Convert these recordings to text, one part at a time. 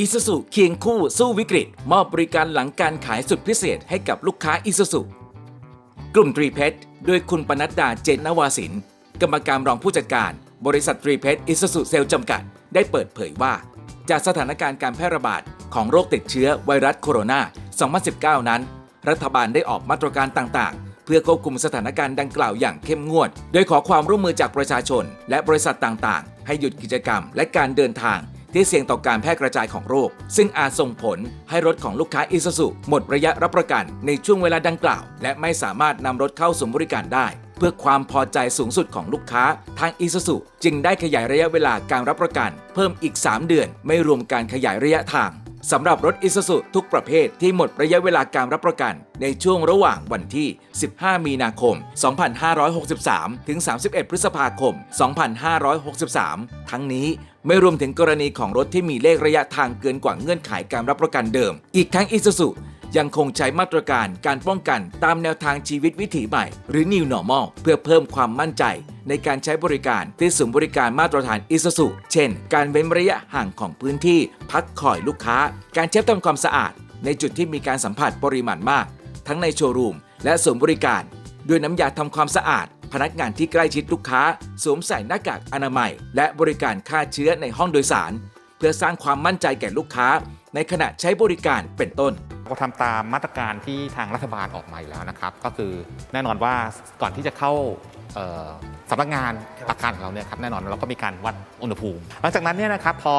อิซูซุเคียงคู่สู้วิกฤต มอบบริการหลังการขายสุดพิเศษให้กับลูกค้าอิซูซุกลุ่มตรีเพชรโดยคุณปนัดดาเจนนวาสิน กรรมการรองผู้จัดการ บริษัทตรีเพชรอิซูซุเซลจำกัด ได้เปิดเผยว่า จากสถานการณ์การแพร่ระบาดของโรคติดเชื้อไวรัสโคโรนา 2019 นั้น รัฐบาลได้ออกมาตรการต่างๆ เพื่อควบคุมสถานการณ์ดังกล่าวอย่างเข้มงวด โดยขอความร่วมมือจากประชาชน และบริษัทต่างๆ ให้หยุดกิจกรรมและการเดินทาง ที่เสี่ยงต่อการแพร่กระจายของโรค ซึ่งอาจส่งผลให้รถของลูกค้าอิซูซุหมดระยะรับประกันในช่วงเวลาดังกล่าว และไม่สามารถนำรถเข้าสู่บริการได้ เพื่อความพอใจสูงสุดของลูกค้า ทางอิซูซุจึงได้ขยายระยะเวลาการรับประกัน เพิ่มอีก 3 เดือน ไม่รวมการขยายระยะทาง สำหรับรถอิซูซุทุกประเภทที่หมดระยะเวลาการรับประกัน ในช่วงระหว่างวันที่ 15 มีนาคม 2563 ถึง 31 พฤษภาคม 2563 ทั้งนี้ไม่รวมถึงกรณีของรถที่มีเลขระยะทางเกินกว่าเงื่อนไขการรับประกันเดิม อีกทั้งอิซูซุ ยังคงใช้มาตรการการป้องกันตามแนวทางชีวิตวิถีใหม่ หรือ New Normal เพื่อเพิ่มความมั่นใจ ในการใช้บริการที่ศูนย์บริการมาตรฐานอิซูซุเช่น การเว้นระยะห่างของพื้นที่ พักคอยลูกค้า การเช็ดทำความสะอาด ในจุดที่มีการสัมผัสปริมาณมาก ทั้งในโชว์รูม และศูนย์บริการ ด้วยน้ำยาทำความสะอาดพนักงานที่ใกล้ชิดลูกค้า สวมใส่หน้ากากอนามัย และบริการฆ่าเชื้อในห้องโดยสาร เพื่อสร้างความมั่นใจแก่ลูกค้า ในขณะใช้บริการเป็นต้น เราทำตามมาตรการที่ทางรัฐบาลออกมาอยู่แล้วนะครับ ก็คือแน่นอนว่าก่อนที่จะเข้าสำนักงานอาคารของเราเนี่ยครับแน่นอนเราก็มีการวัดอุณหภูมิ หลังจากนั้นเนี่ยนะครับพอ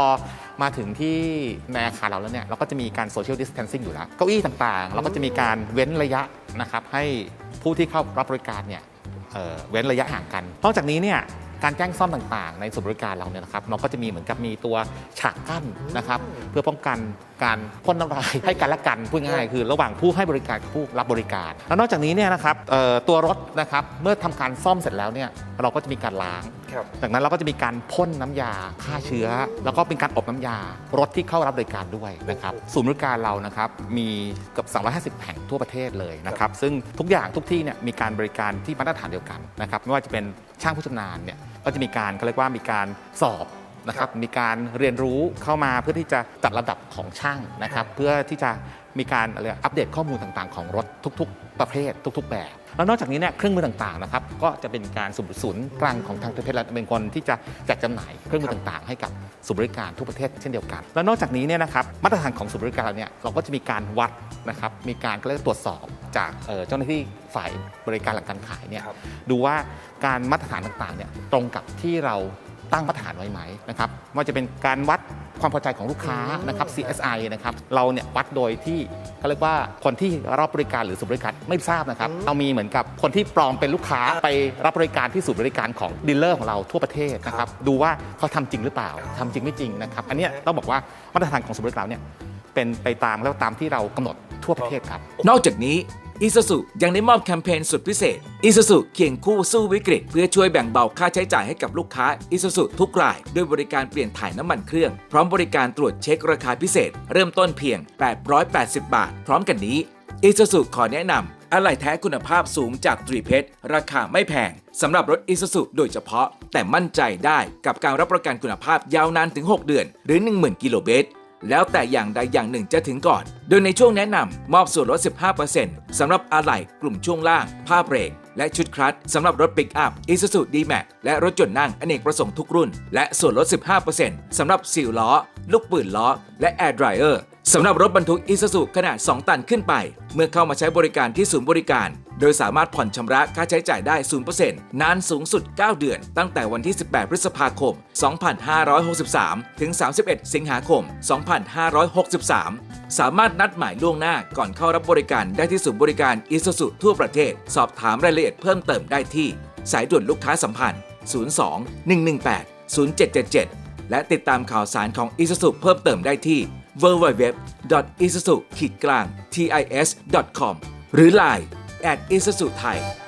มาถึงที่ในอาคารเราแล้วเนี่ยเราก็จะมีการโซเชียลดิส a ทนซิ่งอยู่แล้ว เก้าอี้ต่างๆ เราก็จะมีการเว้นระยะนะครับให้ผู้ที่เข้ารับบริการเนี่ยเเว้นระยะห่างกัน นอกจากนี้เนี่ย การแจ้งซ่อมต่างๆ ในศูนย์บริการเราเนี่ยนะครับเราก็จะมีเหมือนกับมีตัวฉากกั้นนะครับเพื่อป้องกันการพ่นน้ำลายให้กันและกันพูดง่ายๆคือ ระหว่างผู้ให้บริการกับผู้รับบริการ แล้วนอกจากนี้เนี่ยนะครับเอ่อตัวรถนะครับเมื่อทำการซ่อมเสร็จแล้วเนี่ยเราก็จะมีการล้าง ครับ จากนั้นเราก็จะมีการพ่นน้ำยาฆ่าเชื้อ แล้วก็เป็นการอบน้ำยารถที่เข้ารับบริการด้วยนะครับศูนย์บริการเรานะครับมีเกือบ250 แห่งทั่วประเทศเลยนะครับซึ่งทุกอย่างทุกที่เนี่ยมีการบริการที่มาตรฐานเดียวกันนะครับไม่ว่าจะเป็นช่างผู้ชำนาญเนี่ยก็จะมีการเขาเรียกว่ามีการสอบนะครับมีการเรียนรู้เข้ามาเพื่อที่จะจัดระดับของช่างนะครับ เพื่อที่จะมีการอะไรอัปเดตข้อมูลต่างๆ ของรถทุก ๆ ประเภททุก ๆ แบบ แล้วนอกจากนี้เนี่ยเครื่องมือต่างๆนะครับก็จะเป็นการศูนย์ศูนย์กลางของทางประเทศและเป็นคนที่จะจัดจำหน่ายเครื่องมือต่างๆ ให้กับศูนย์บริการทุกประเทศเช่นเดียวกัน แล้วนอกจากนี้เนี่ยนะครับมาตรฐานของศูนย์บริการเราเนี่ยเราก็จะมีการวัดนะครับมีการก็เรียกว่าตรวจสอบ จากเอ่อเจ้าหน้าที่ฝ่ายบริการหลังการขายเนี่ยครับดูว่าการมาตรฐานต่างๆเนี่ยตรงกับที่เราตั้งมาตรฐานไว้ไหมนะครับไม่ว่าจะเป็นการวัดความพอใจของลูกค้านะครับ CSI นะครับเราเนี่ยวัดโดยที่เขาเรียกว่าคนที่รับบริการหรือศูนย์บริการไม่ทราบนะครับเรามีเหมือนกับคนที่ปลอมเป็นลูกค้าไปรับบริการที่ศูนย์บริการของดีลเลอร์ของเราทั่วประเทศนะครับดูว่าเขาทำจริงหรือเปล่าทำจริงไม่จริงนะครับอันเนี้ยต้องบอกว่ามาตรฐานของศูนย์บริการเนี่ยเป็นไปตามแล้วตามที่เรากำหนดทั่วประเทศครับ นอกจากนี้ อิซูซุยังได้มอบแคมเปญสุดพิเศษอิซูซุเคียงคู่สู้วิกฤต เพื่อช่วยแบ่งเบาค่าใช้จ่ายให้กับลูกค้าอิซูซุทุกราย ด้วยบริการเปลี่ยนถ่ายน้ำมันเครื่อง พร้อมบริการตรวจเช็คราคาพิเศษ เริ่มต้นเพียง 880 บาท พร้อมกันนี้อิซูซุขอแนะนำอะไหล่แท้คุณภาพสูงจากตรีเพชรราคาไม่แพงสำหรับรถอิซูซุโดยเฉพาะ แต่มั่นใจได้กับการรับประกันคุณภาพยาวนานถึง 6 เดือน หรือ 10,000 กิโลเมตร แล้วแต่อย่างใดอย่างหนึ่งจะถึงก่อน โดยในช่วงแนะนำมอบส่วนลด 15%สำหรับอะไหล่กลุ่มช่วงล่าง ผ้าเบรก และชุดคลัตสำหรับรถปิกอัพ Isuzu D-Max และรถจดนั่งอเนกประสงค์ทุกรุ่น และส่วนลด 15%สำหรับสิวล้อ ลูกปืนล้อ และแอร์ดรายเออร์สำหรับรถบรรทุก Isuzu ขนาด 2 ตันขึ้นไป เมื่อเข้ามาใช้บริการที่ศูนย์บริการ โดยสามารถผ่อนชำระค่าใช้จ่ายได้ 0%นานสูงสุด 9 เดือน ตั้งแต่วันที่ 18 พฤษภาคม 2563 ถึง 31 สิงหาคม 2563 สามารถนัดหมายล่วงหน้าก่อนเข้ารับบริการได้ที่ศูนย์บริการ Isuzu ทั่วประเทศ สอบถามรายละเอียดเพิ่มเติมได้ที่ สายด่วนลูกค้าสัมพันธ์ 02 118 0777 และติดตามข่าวสารของ Isuzu เพิ่มเติมได้ที่ www.isuzu-tis.com หรือ Line at i n s t i t u t e thai